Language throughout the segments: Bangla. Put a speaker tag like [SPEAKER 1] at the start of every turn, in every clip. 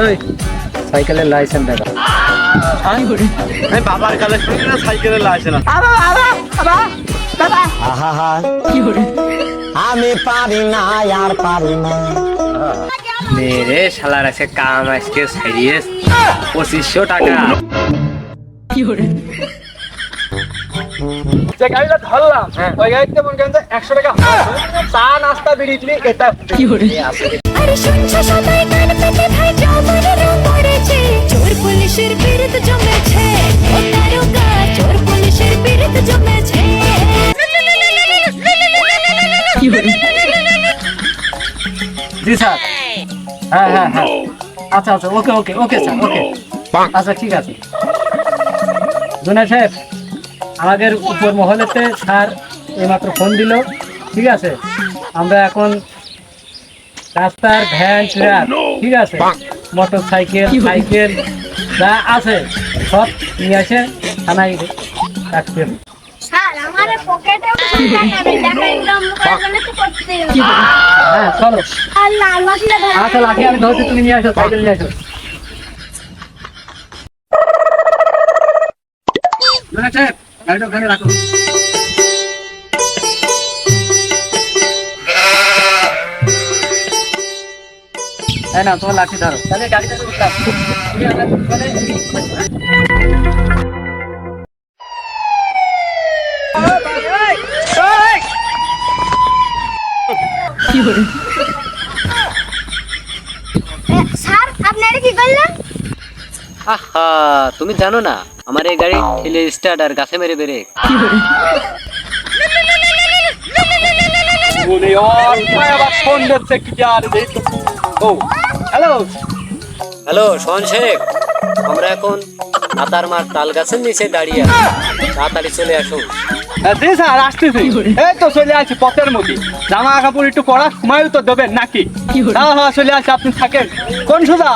[SPEAKER 1] ওই সাইকেলের লাইসেন্স দেখা।
[SPEAKER 2] আমি বাবার না সাইকেলের লাইসেন্স আছে
[SPEAKER 3] আহা আমি পারি না আর পারি না।
[SPEAKER 1] মেরে শালার আছে কাম আজকে সাইরিয়েস পঁচিশশো টাকা।
[SPEAKER 2] যে গাড়িটা ধরলাম ওই গাড়িতে মনে করেন একশো টাকা চা নাস্তা বেরিয়ে এটা কি করে?
[SPEAKER 4] আরে শুনছো সবাই কান পেতে ভাই জমানের পড়েছে। চোর পুলিশের বিরুদ্ধ জমেছে। ও তারকা চোর পুলিশের বিরুদ্ধ জমেছে।
[SPEAKER 1] জি স্যার। হ্যাঁ হ্যাঁ হ্যাঁ। আচ্ছা আচ্ছা ওকে ওকে ওকে স্যার ওকে। আচ্ছা ঠিক আছে। সাহেব আমাদের উপর মহলেতে স্যার এইমাত্র ফোন দিল। ঠিক আছে? আমরা এখন রাস্তার ভ্যান ট্রাক ঠিক আছে? মোটর সাইকেল সাইকেল যা আছে সব নিয়ে আসে থানায় রাখতে হ্যাঁ চলো। আচ্ছা লাঠি আমি ধরছি তুমি নিয়ে আসো সাইকেল নিয়ে আসো। সাহেব গাড়িটা ওখানে রাখো। এই না তোমার লাঠি ধরো। তাহলে গাড়িটা উঠলাম তুমি আমার
[SPEAKER 4] স্যার আপনি কি করলেন?
[SPEAKER 1] আহা তুমি জানো না। আমার এই গাড়ি ঠেলে স্টার্ট আর গাছে মেরে বেরে।
[SPEAKER 2] আবার ফোন দিচ্ছে কি আর এই ও হ্যালো?
[SPEAKER 1] হ্যালো সোহন শেখ আমরা এখন আতার মার তাল গাছের নিচে দাঁড়িয়ে আছি। তাড়াতাড়ি চলে আসুন
[SPEAKER 2] জি স্যার আসতেছি। এই তো চলে আসি পথের মধ্যে জামা কাপড় একটু পরা সময় তো দেবেন নাকি? হ্যাঁ হ্যাঁ চলে আসি আপনি থাকেন। কোন সুদা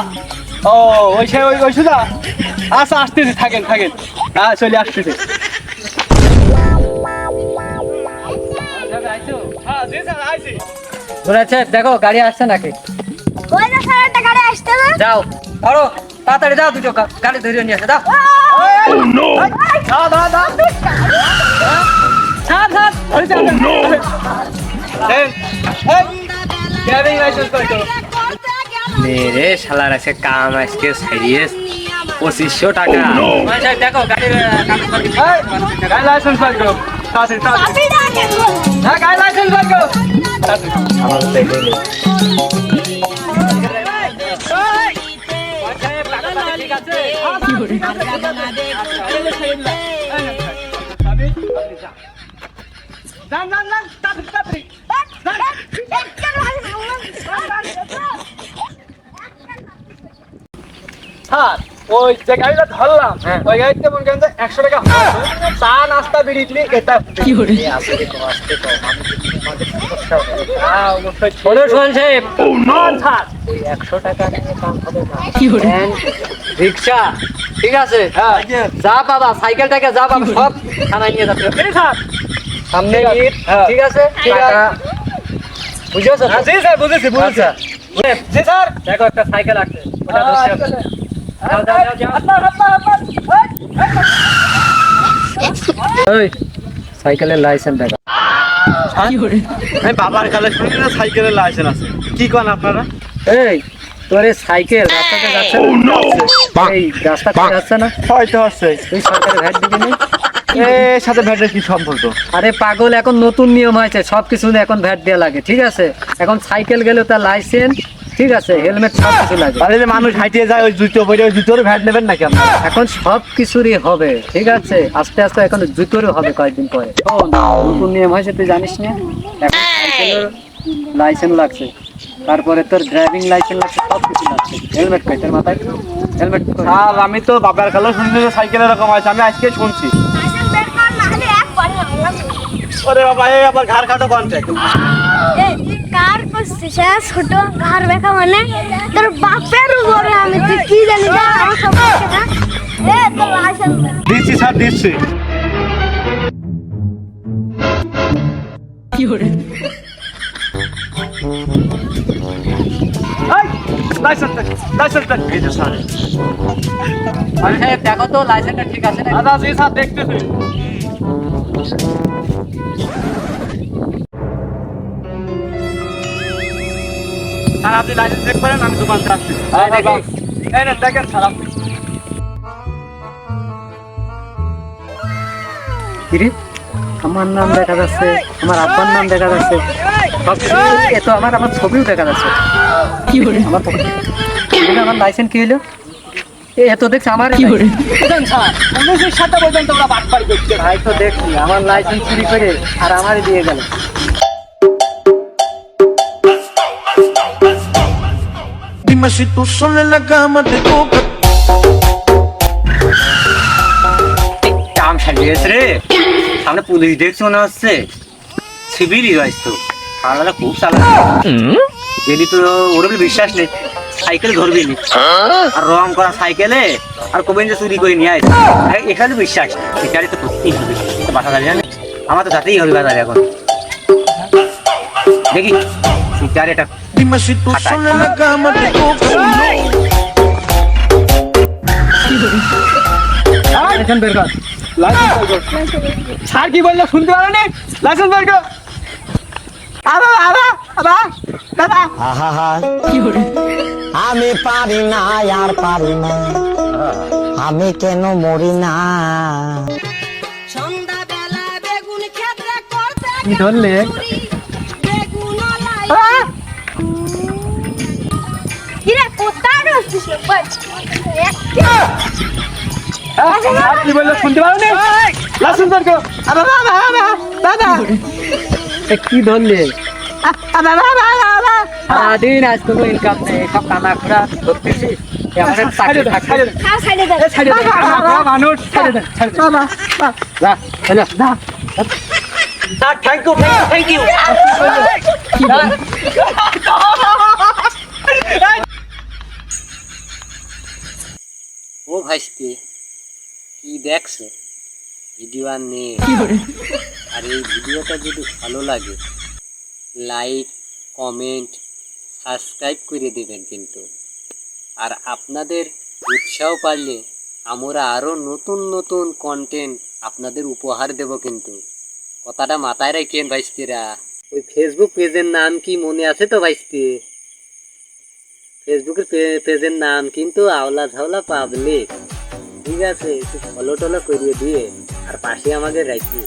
[SPEAKER 2] ও ওই সে ওই ওই সুদা আচ্ছা আসতেছি থাকেন থাকেন হ্যাঁ চলে আসতেছি হ্যাঁ
[SPEAKER 1] দেখো গাড়ি আসছে নাকি
[SPEAKER 4] ওই না স্যার একটা গাড়ি না
[SPEAKER 1] যাও ধরো তাড়াতাড়ি যাও দুটো গাড়ি ধরে নিয়ে আসে যাও
[SPEAKER 2] দাও দাও দাও
[SPEAKER 1] ছাড় ছাড়
[SPEAKER 2] ওই যে আপনি- এই, এই, ড্রাইভিং লাইসেন্স কই তো?
[SPEAKER 1] মেরে শালার আছে কাম আজকে সাইরিয়েস পঁচিশশো টাকা দেখো গাড়ির
[SPEAKER 2] লাইসেন্স। হ্যাঁ, তো? তাড়াতাড়ি। যান, যান, যান, তাড়াতাড়ি, তাড়াতাড়ি। স্যার ওই যে গাড়িটা ধরলাম ওই গাড়িতে মনে করেন যে একশো টাকা চা নাস্তা বেরিয়ে দিলে এটা কি করে?
[SPEAKER 1] শোনো সোহন সাহেব। একশো টাকা নিয়ে কাম হবে না। ভ্যান, রিক্সা ঠিক আছে?
[SPEAKER 2] হ্যাঁ।
[SPEAKER 1] যা পাবা সাইকেল থেকে যা পাবা সব থানায় নিয়ে
[SPEAKER 2] এই
[SPEAKER 1] সামনে
[SPEAKER 2] ঠিক আছে। হ্যাঁ।
[SPEAKER 1] ঠিক আছে?
[SPEAKER 2] ঠিক আছে।
[SPEAKER 1] টাকা। বুঝেছ
[SPEAKER 2] হ্যাঁ, বুঝেছি বুঝেছি।
[SPEAKER 1] আচ্ছা।
[SPEAKER 2] স্যার।
[SPEAKER 1] দেখো একটা সাইকেল আছে। ওটা ওই সাইকেলের লাইসেন্স দেখা।
[SPEAKER 2] বাবার না সাইকেলের লাইসেন্স আছে। কি আপনারা?
[SPEAKER 1] এই তোর সাইকেল রাস্তাতে যাচ্ছে এই যাচ্ছে না?
[SPEAKER 2] হয়তো হচ্ছে
[SPEAKER 1] তুই সরকারের ভ্যাট দিবি না?
[SPEAKER 2] এর সাথে ভ্যাটের কি সম্পর্ক?
[SPEAKER 1] আরে পাগল এখন নতুন নিয়ম হয়েছে। সব কিছু এখন ভ্যাট দেওয়া লাগে ঠিক আছে? এখন সাইকেল গেলে তার লাইসেন্স ঠিক আছে হেলমেট সব কিছু লাগে
[SPEAKER 2] তাহলে যে মানুষ হাইটিয়ে যায় ওই জুতো পরে ওই জুতোর ভ্যাট নেবেন নাকি আপনারা
[SPEAKER 1] এখন সব কিছুরই হবে ঠিক আছে? আস্তে আস্তে এখন জুতোরও হবে কয়েকদিন পরে। শোন, নতুন নিয়ম হয়েছে তুই জানিস না? এখন লাইসেন্স লাগছে। তারপরে তোর ড্রাইভিং লাইসেন্স লাগছে সব কিছু লাগছে। হেলমেট কই তোর মাথায়? হেলমেট
[SPEAKER 2] আর আমি তো বাবার কালে শুনি যে সাইকেল এরকম আছে আমি আজকে শুনছি। ওরে বাবা এই আবার ঘাড় কাটো কন্ট্যাক্ট
[SPEAKER 4] হ্যাঁ? ছোট ঘর বেকা মানে? তোর বাপের উপরে আমি তুই কি জানি লাইসেন্স।
[SPEAKER 2] দিচ্ছি স্যার দিচ্ছি। লাইসেন্স লাইসেন্স
[SPEAKER 1] আরে সাহেব দেখো তো লাইসেন্সটা ঠিক আছে না
[SPEAKER 2] জি স্যার দেখতেছি। স্যার আপনি লাইসেন্স চেক করেন আমি দোকান আসছি।
[SPEAKER 1] হ্যাঁ, দেখি।
[SPEAKER 2] এই নেন, দেখেন স্যার আপনি।
[SPEAKER 1] কিরে? আমার নাম দেখা যাচ্ছে আমার আব্বার নাম দেখা যাচ্ছে। সব এ তো আমার আমার ছবিও দেখা যাচ্ছে। আমার তো কিন্তু আমার লাইসেন্স কি হলো এ এত দেখছে আমার
[SPEAKER 2] স্যার পুলিশের সাথে বলবেন তোমরা বাটপাড়ি করতে
[SPEAKER 1] ভাই তো দেখছি আমার লাইসেন্স চুরি করে আর আমারই দিয়ে গেল।
[SPEAKER 5] Dime si tú sola en la cama te toca.
[SPEAKER 6] কাম সাজিয়েছে রে। সামনে পুলিশ দেখছি মনে হচ্ছে? সিভিলই হয়তো খাওয়া খুব চালা গেলি তো ওর বিশ্বাস নেই, সাইকেল ধরবি নি। আর রং করা সাইকেলে আর কবেন যে চুরি করে নিয়ে আসে এখানে বিশ্বাস এখানে তো করতেই হবে। বাসা দাঁড়িয়ে জানে আমার তো যাতেই হবে বাজারে এখন। দেখি, সিটার এটা
[SPEAKER 5] Dime si tú sola en la cama te toca.
[SPEAKER 1] License বের কর
[SPEAKER 2] স্যার কি বলল? শুনতে পারেনি লাইসেন্স বের কর। আবা আবা আবা। দাদা।
[SPEAKER 3] আহা আমি পারি না আর পারি না। আমি কেন মরি না?
[SPEAKER 4] সন্ধ্যাবেলা বেগুন ক্ষেত্রে করতে
[SPEAKER 1] কি ধরলে।
[SPEAKER 2] আপনি বলল শুনতে পারেনি
[SPEAKER 1] কি ধরলে? সারাদিন আজ কোনো ইনকাম নেই সব কানা খোরা ধরতেছি। এ আমাদের চাকরি
[SPEAKER 2] ছাড়ে দেন,
[SPEAKER 1] থাকবে
[SPEAKER 2] ছাড়ে দেন,
[SPEAKER 4] খাও সাইডে দে
[SPEAKER 2] ছাড়ে দেন। আমরা মানুষ ছাড়ে দেন, ছাড়ে দেন।
[SPEAKER 1] যা চলো যা
[SPEAKER 6] sir thank you thank you ও ভাইস্তি কি দেখছ? ভিডিও আর নেই। আর এই ভিডিওটা যদি ভালো লাগে লাইক কমেন্ট সাবস্ক্রাইব করে দেবেন কিন্তু। আর আপনাদের উৎসাহ পারলে আমরা আরও নতুন নতুন কন্টেন্ট আপনাদের উপহার দেব কিন্তু। কথাটা মাথায় রাখেন ভাইস্তিরা। ওই ফেসবুক পেজের নাম কি মনে আছে তো ভাইস্তি? ফেসবুকের পেজের নাম কিন্তু আওলা ঝাওলা পাবলিক ঠিক আছে, একটু ফলো টলো করিয়ে দিয়ে, আর পাশে আমাদের রাখি